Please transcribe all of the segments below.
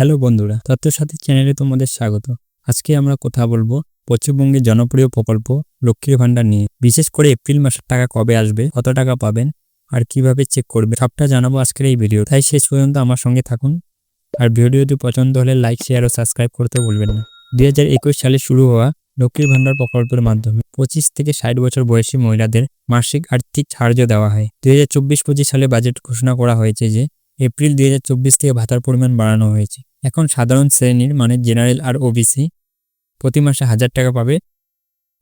Hello বন্ধুরা তথ্যের সাথে চ্যানেলে তোমাদের স্বাগত। আজকে আমরা কথা বলব পশ্চিমবঙ্গের জনপ্রিয় প্রকল্প লক্ষ্মীর ভান্ডার নিয়ে। বিশেষ করে এপ্রিল মাসের টাকা কবে আসবে, কত টাকা পাবেন, আর কীভাবে চেক করবে, সবটা জানাব আজকের এই ভিডিও তাই শেষ পর্যন্ত আমার সঙ্গে থাকুন। আর ভিডিওটি পছন্দ হলে লাইক শেয়ার ও সাবস্ক্রাইব করতে ভুলবেন না। দুই হাজার একুশ সালে শুরু হওয়া লক্ষ্মীর ভান্ডার প্রকল্পের মাধ্যমে পঁচিশ থেকে ষাট বছর বয়সী মহিলাদের মাসিক আর্থিক সাহায্য দেওয়া হয়। দুই হাজার চব্বিশ পঁচিশ সালে বাজেট ঘোষণা করা হয়েছে যে এপ্রিল দুই হাজার চব্বিশ থেকে ভাতার পরিমাণ বাড়ানো হয়েছে। এখন সাধারণ শ্রেণির মানে জেনারেল আর ওবিসি প্রতি মাসে হাজার টাকা পাবে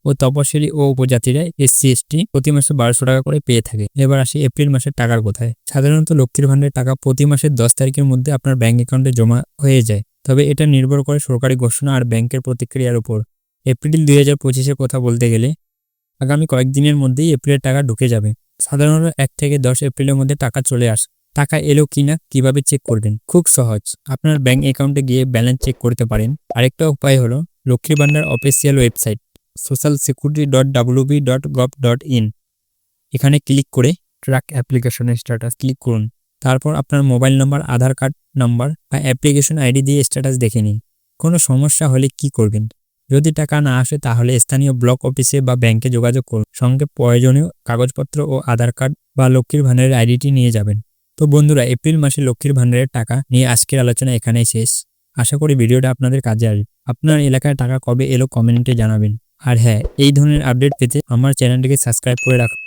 ও তপশিলি ও উপজাতিরা এসসি, এসটি প্রতি মাসে বারোশো টাকা করে পেয়ে থাকে। এবার আসি এপ্রিল মাসের টাকার কোথায়। সাধারণত লক্ষ্মীর ভাণ্ডারের টাকা প্রতি মাসের দশ তারিখের মধ্যে আপনার ব্যাঙ্ক অ্যাকাউন্টে জমা হয়ে যায়। তবে এটা নির্ভর করে সরকারি ঘোষণা আর ব্যাংকের প্রতিক্রিয়ার উপর। এপ্রিল দুই হাজার পঁচিশের কথা বলতে গেলে আগামী কয়েকদিনের মধ্যেই এপ্রিলের টাকা ঢুকে যাবে। সাধারণত এক থেকে দশ এপ্রিলের মধ্যে টাকা চলে আসে। টাকা এলো কিনা, কীভাবে চেক করবেন? খুব সহজ। আপনার ব্যাংক অ্যাকাউন্টে গিয়ে ব্যালেন্স চেক করতে পারেন। আরেকটা উপায় হলো Lakshmi Bhandar official website social security dot WB dot gov dot in এখানে ক্লিক করে ট্র্যাক অ্যাপ্লিকেশনের স্ট্যাটাস ক্লিক করুন। তারপর আপনার mobile number Aadhaar card number বা অ্যাপ্লিকেশন আইডি দিয়ে স্ট্যাটাস দেখে নিন। কোনো সমস্যা হলে কি করবেন? যদি টাকা না আসে তাহলে স্থানীয় ব্লক অফিসে বা ব্যাংকে যোগাযোগ করুন। সঙ্গে প্রয়োজনীয় কাগজপত্র ও আধার কার্ড বা লক্ষ্মীর ভান্ডারের আইডিটি নিয়ে যাবেন। তো বন্ধুরা, এপ্রিল মাসে লক্ষ্মীর ভান্ডারের টাকা নিয়ে আজকের আলোচনা এখানেই শেষ। আশা করি ভিডিওটা আপনাদের কাজে আসবে। আপনার এলাকায় টাকা কবে এলো কমেন্টে জানাবেন। আর হ্যাঁ এই ধরনের আপডেট পেতে আমার চ্যানেলটিকে সাবস্ক্রাইব করে রাখুন।